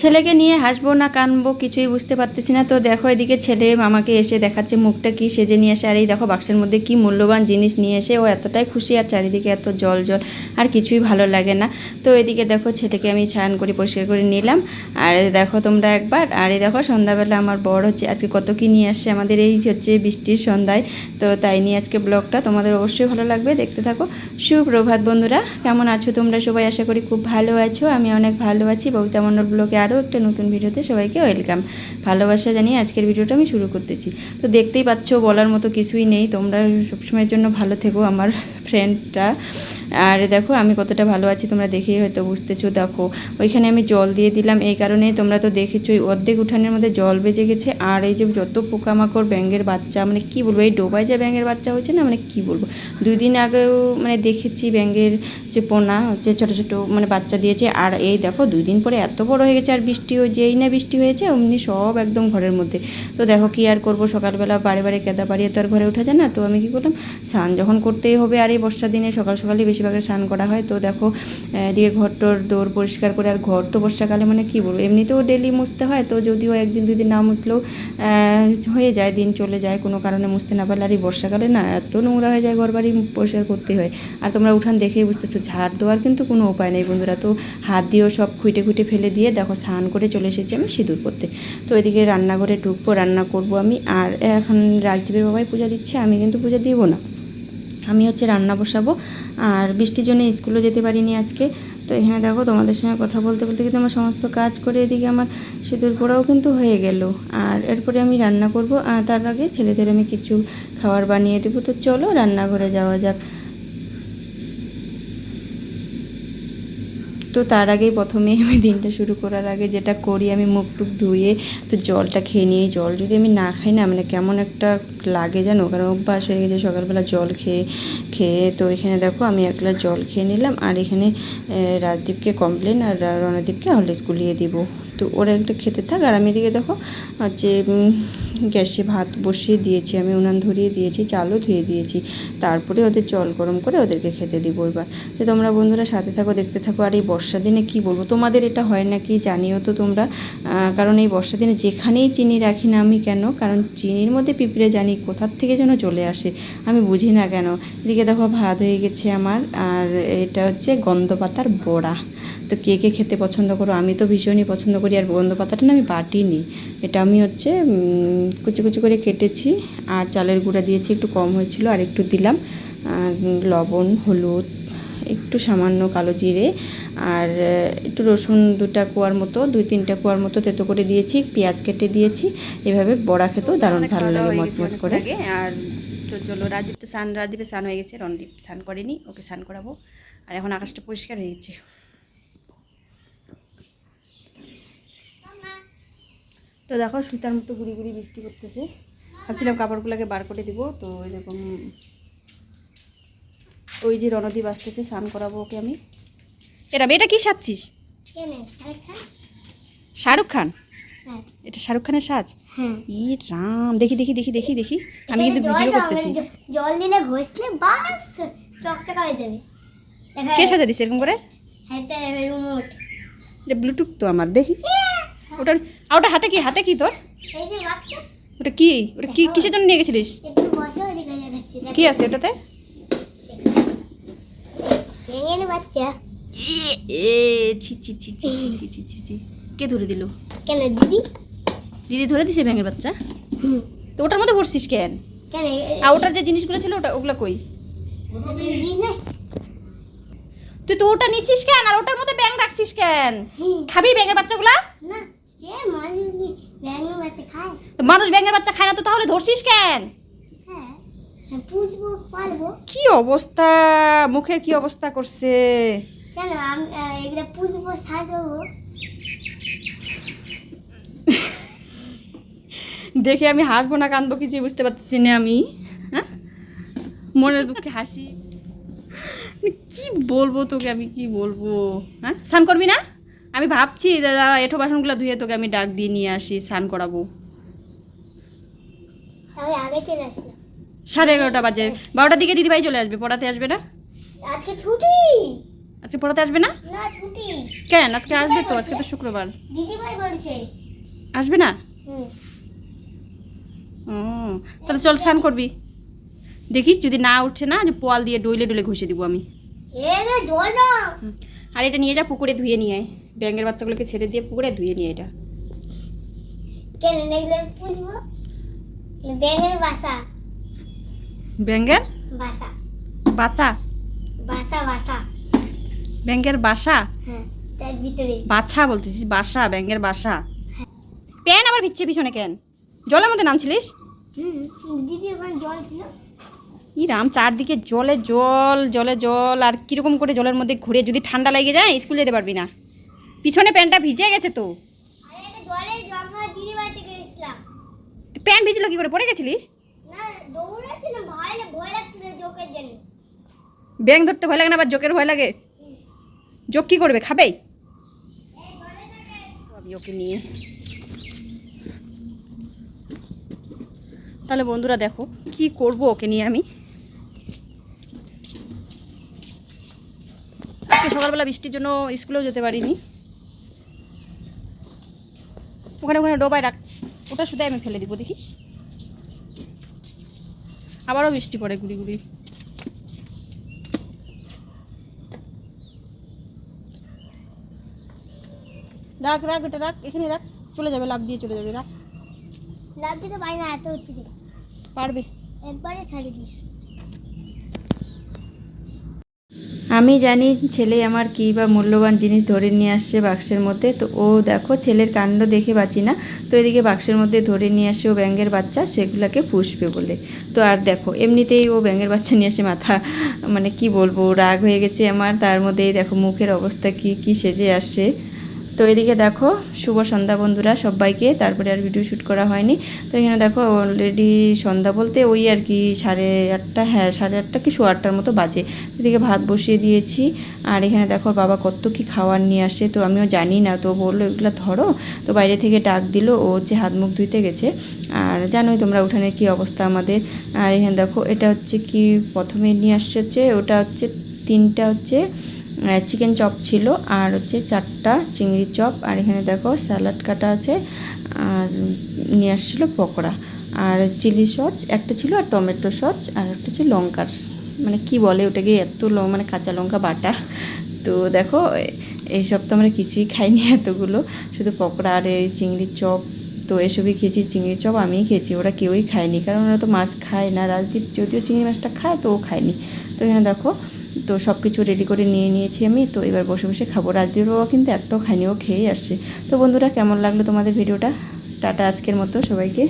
ছেলেকে নিয়ে হাসবো না, কানবো, কিছুই বুঝতে পারতেছি না। তো দেখো, এদিকে ছেলে মামাকে এসে দেখাচ্ছে মুখটা কি সেজে নিয়ে আসে। আর এই দেখো, বাক্সের মধ্যে কি মূল্যবান জিনিস নিয়ে এসে, ও এতটাই খুশি আর চারিদিকে এত জল জল, আর কিছুই ভালো লাগে না। তো এদিকে দেখো, ছেলেকে আমি স্নান করে পরিষ্কার করে নিলাম। আর দেখো, তোমরা একবার, আর এই দেখো, সন্ধ্যাবেলা আমার বড় হচ্ছে, আজকে কত কি নিয়ে আসছে আমাদের এই হচ্ছে বৃষ্টির সন্ধ্যায়। তো তাই নিয়ে আজকে ব্লগটা তোমাদের অবশ্যই ভালো লাগবে, দেখতে থাকো। সুপ্রভাত বন্ধুরা, কেমন আছো তোমরা সবাই? আশা করি খুব ভালো আছো, আমি অনেক ভালো আছি ববিতা মণ্ডল ব্লগে আরও একটা নতুন ভিডিওতে সবাইকে ওয়েলকাম। ভালোবাসা জানিয়ে আজকের ভিডিওটা আমি শুরু করতেছি। তো দেখতেই পাচ্ছ বলার মতো কিছুই নেই। তোমরা সবসময়ের জন্য ভালো থেকো আমার ফ্রেন্ডটা আর দেখো, আমি কতটা ভালো আছি, তোমরা দেখেই হয়তো বুঝতেছো। দেখো, ওইখানে আমি জল দিয়ে দিলাম, এই কারণে তোমরা তো দেখেছোই, অর্ধেক উঠানের মধ্যে জল বেজে গেছে। আর এই যে যত পোকামাকড়, ব্যাঙের বাচ্চা মানে কি বলব, এই ডোবায় যে ব্যাঙের বাচ্চা হয়েছে না মানে কি বলব? দুই দিন আগেও মানে দেখেছি ব্যাঙের যে পোনা হচ্ছে ছোটো ছোটো মানে বাচ্চা দিয়েছে। আর এই দেখো দুই দিন পরে এত বড় হয়ে গেছে, আর বৃষ্টি যেই না বৃষ্টি হয়েছে, অমনি সব একদম ঘরের মধ্যে। তো দেখো, কি আর করব, সকালবেলা বারে বারে কেদা বাড়িয়ে তো আর ঘরে ওঠা যায় না। তো আমি কি করলাম, স্নান যখন করতেই হবে, আর এই বর্ষার দিনে সকাল সকালই বেশিরভাগের স্নান করা হয়। তো দেখো এদিকে ঘরটোর দৌড় পরিষ্কার করে আর ঘর তো বর্ষাকালে মানে কী বলব? এমনিতেও ডেলি মুছতে হয়, তো যদিও একদিন দুই দিন না মুছলেও হয়ে যায়, দিন চলে যায়। কোনো কারণে মুছতে না পারলে আর এই বর্ষাকালে না এত নোংরা হয়ে যায় ঘর বাড়ি পরিষ্কার করতে হয়। আর তোমরা উঠান দেখেই বুঝতেছো, ঝাড় দেওয়ার কিন্তু কোনো উপায় নেই বন্ধুরা। তো হাত দিয়েও সব খুঁটে খুঁটে ফেলে দিয়ে দেখো, স্নান করে চলে এসেছি আমি সিঁদুর করতে তো এদিকে রান্নাঘরে ঢুকবো, রান্না করব আমি। আর এখন রাজদীপের বাবাই পূজা দিচ্ছে, আমি কিন্তু পূজা দিব না। আমি হচ্ছে রান্না বসাবো। আর বৃষ্টির জন্য স্কুলে যেতে পারিনি আজকে। তো এখানে দেখো তোমাদের সঙ্গে কথা বলতে বলতে কিন্তু আমার সমস্ত কাজ করে এদিকে আমার সিঁদুর পোড়াও কিন্তু হয়ে গেল। আর এরপরে আমি রান্না করব। আর তার আগে ছেলেদের আমি কিছু খাবার বানিয়ে দেবো। তো চলো রান্নাঘরে যাওয়া যাক। তো তার আগেই প্রথমে আমি দিনটা শুরু করার আগে যেটা করি, আমি মুখ টুক ধুয়ে তো জলটা খেয়ে নিয়ে জল যদি আমি না খাই না মানে কেমন একটা লাগে যেন কারণ অভ্যাস হয়ে গেছে সকালবেলা জল খেয়ে খেয়ে তো এখানে দেখো আমি এক গ্লাস জল খেয়ে নিলাম আর এখানে রাজদীপকে কমপ্লেন আর রণদীপকে হরলিক্স গুলিয়ে দিব। তো ওরা একটা খেতে থাক। আর আমি এদিকে দেখো উম, গ্যাসে ভাত বসিয়ে দিয়েছি আমি উনান ধরিয়ে দিয়েছি চালও ধুয়ে দিয়েছি। তারপরে ওদের জল গরম করে ওদেরকে খেতে দিব এবার। তো তোমরা বন্ধুরা সাথে থাকো দেখতে থাকো। আর এই বর্ষা দিনে কি বলব তোমাদের এটা হয় নাকি জানিও তো তোমরা। কারণ এই বর্ষা দিনে যেখানেই চিনি রাখি না আমি কেন কারণ চিনির মধ্যে পিঁপড়ে জানি কোথার থেকে যেন চলে আসে আমি বুঝি না কেন। এদিকে দেখো ভাত হয়ে গেছে আমার আর এটা হচ্ছে গন্ধ পাতার বড়া। তো কে কে খেতে পছন্দ করো? আমি তো ভীষণই পছন্দ করি আর গন্ধ পাতাটা না আমি বাটিনি। এটা আমি হচ্ছে কুচি কুচি করে কেটেছি আর চালের গুঁড়া দিয়েছি একটু কম হয়েছিল আর একটু দিলাম। আর লবণ হলুদ একটু সামান্য কালো জিরে আর একটু রসুন দুটা কোয়ার মতো দুই তিনটা কোয়ার মতো তেতো করে দিয়েছি পেঁয়াজ কেটে দিয়েছি। এভাবে বড়া খেতেও দারুণ ভালো লাগে মচমচ করে। আর তো চলো রাজদীপ তো স্নান রাজদীপের স্নান হয়ে গেছে রণদীপ স্নান করেনি ওকে স্নান করাবো। আর এখন আকাশটা পরিষ্কার হয়ে গেছে। তো দেখো সুতার মতো গুড়ি গুড়ি বৃষ্টি করতেছে। ভাবছিলাম কাপড়গুলোকে বার করে দিব তো এরকম ওই যে রণদীপ আসতেছে স্নান করাবো ওকে আমি। এটা এটা কি সাজছিস? শাহরুখ খান? হ্যাঁ। এটা শাহরুখ খানের সাজ? হ্যাঁ। ই রাম দেখি দেখি দেখি দেখি দেখি। আমি কিন্তু ভিডিও করতেছি। মানে জল দিলে ঘষলে বাস চকচকা হয়ে যাবে। কে সাজা দিছে এরকম করে? রিমোট। এটা ব্লুটুথ তো আমার দেখি। ওটা আর ওটা হাতে কি? হাতে কি তোর? ওটা কি? ওটা কি কিসের জন্য নিয়ে গেছিলিস? কি আছে ওটাতে? এ ছি ছি ছি ছি ছি ছি ছি ছি ছি। কে ধরে দিল? কেন দিদি? দিদি ধরে দিছে ব্যাঙের বাচ্চা। তো ওটার মধ্যে ভরছিস কেন? কেন আর ওটার যে জিনিসগুলো ছিল ওটা ওগুলো কই? তুই তো ওটা নিচ্ছিস কেন? আর ওটার মধ্যে ব্যাঙ রাখছিস কেন? খাবি ব্যাঙের বাচ্চাগুলা? না। মানুষ ব্যাঙের বাচ্চা খায় না তো তাহলে ধরছিস কেন? হ্যাঁ হ্যাঁ, কি অবস্থা? মুখের কি অবস্থা করছে? কেন আমি পুষবো সাজাবো? দেখে আমি হাসবো না কান্দবো কিছুই বুঝতে পারতেছি না আমি। হ্যাঁ? মনের দুঃখে হাসি। কি বলব তোকে আমি কি বলব? হ্যাঁ? স্নান করবি না? আমি ভাবছি দাঁড়া এঠো বাসনগুলো ধুয়ে তোকে আমি ডাক দিয়ে নিয়ে আসি স্নান করাবো। সাড়ে এগারোটা বাজে। বারোটার দিকে দিদিভাই চলে আসবে পড়াতে আসবে না? আজকে ছুটি। আজকে পড়াতে আসবে না? না ছুটি। কেন? আজকে আসবে তো আজকে তো শুক্রবার। দিদি ভাই বলছে। আসবে না? ও তাহলে চল স্নান করবি। দেখিস যদি না উঠছে না যে পোয়াল দিয়ে ডইলে ডলে ঘষে দিব আমি। আর এটা নিয়ে যা পুকুরে ধুয়ে নিয়ে আয়। ব্যাঙের বাচ্চাগুলোকে ছেড়ে দিয়ে পুকুরে ধুয়ে নিয়ে এটা। কেন? নেগলে পুষবো। ব্যাঙের বাসা। ব্যাঙের? বাসা। বাচ্চা বাসা বাসা। ব্যাঙের বাসা? হ্যাঁ তার ভিতরে। বাছা বলতেছিস বাসা ব্যাঙের বাসা। প্যান আবার ভিচ্ছে পিছনে কেন? জলের মধ্যে নামছিলিস? দিদি ওখানে জল ছিল। ই রাম চারদিকে জলে জল জলে জল আর কীরকম করে জলের মধ্যে ঘুরে যদি ঠান্ডা লেগে যায় স্কুল যেতে পারবি না। পিছনে প্যান্টটা ভিজে গেছে তো। প্যান্ট ভিজলো কি করে? পড়ে গেছিলিস? ব্যাং ধরতে ভয় লাগে না আবার জোকের ভয় লাগে? জোক কি করবে? আমি ওকে নিয়ে। তাহলে বন্ধুরা দেখো কি করব ওকে নিয়ে আমি? আজকে সকালবেলা বৃষ্টির জন্য স্কুলেও যেতে পারিনি। ওখানে ওখানে ডোবায় রাখ। ওটা শুধু আমি ফেলে দিব দেখিস? আবারও বৃষ্টি পড়ে গুড়ি গুড়ি। রাখ রাখ এটা রাখ এখানে রাখ। চলে যাবে লাভ দিয়ে চলে যাবে রাখ। লাভ দিতে পারি না এত হচ্ছে। পারবে। একবারে ছাড়ি দিস। আমি জানি ছেলে আমার কী বা মূল্যবান জিনিস ধরে নিয়ে আসছে বাক্সের মধ্যে। তো ও দেখো ছেলের কাণ্ড দেখে বাঁচি না। তো এদিকে বাক্সের মধ্যে ধরে নিয়ে আসে ও ব্যাঙের বাচ্চা, সেগুলোকে পুষবে বলে। তো আর দেখো, এমনিতেই ও ব্যাঙের বাচ্চা নিয়ে আসে মাথা মানে কি বলব, রাগ হয়ে গেছে আমার। তার মধ্যেই দেখো মুখের অবস্থা কি কি সেজে আসে। তো এদিকে দেখো, শুভ সন্ধ্যা বন্ধুরা সবাইকে, তারপরে আর ভিডিও শ্যুট করা হয়নি। তো এখানে দেখো অলরেডি সন্ধ্যা বলতে ওই আর কি সাড়ে আটটা হ্যাঁ সাড়ে আটটা কি সোয়া আটটার মতো বাজে। এদিকে ভাত বসিয়ে দিয়েছি, আর এখানে দেখো বাবা কত কি খাওয়ার নিয়ে আসে, তো আমিও জানি না, তো বলল, এগুলো ধরো। তো বাইরে থেকে ডাক দিল, ও হচ্ছে হাত মুখ ধুইতে গেছে। আর জানোই তোমরা উঠানের কি অবস্থা আমাদের। আর এখানে দেখো, এটা হচ্ছে কি প্রথমে নিয়ে আসছে হচ্ছে, ওটা হচ্ছে তিনটা হচ্ছে চিকেন চপ ছিল আর হচ্ছে চারটা চিংড়ি চপ আর এখানে দেখো স্যালাড কাটা আছে, আর নিয়ে আসছিল পকোড়া আর চিলি সস একটা ছিল আর টমেটো সস আর একটা হচ্ছে লঙ্কার মানে কি বলে ওটাকে এত মানে কাঁচা লঙ্কা বাটা। তো দেখো এইসব তো আমরা কিছুই খাইনি এতগুলো, শুধু পকোড়া আর এই চিংড়ির চপ তো এসবই খেয়েছি, চিংড়ি চপ আমিই খেয়েছি, ওরা কেউই খায়নি, কারণ ওরা তো মাছ খায় না, রাজদীপ যদিও চিংড়ি মাছটা খায় তো ও খায়নি। তো এখানে দেখো তো সব কিছু রেডি করে নিয়ে নিয়েছি আমি। তো এবার বসে বসে খাব। রাজদীপ বাবা কিন্তু একটাও খায়নি ও খেয়েই আসছে। তো বন্ধুরা, কেমন লাগল তোমাদের ভিডিওটা? টাটা আজকের মতো সবাইকে।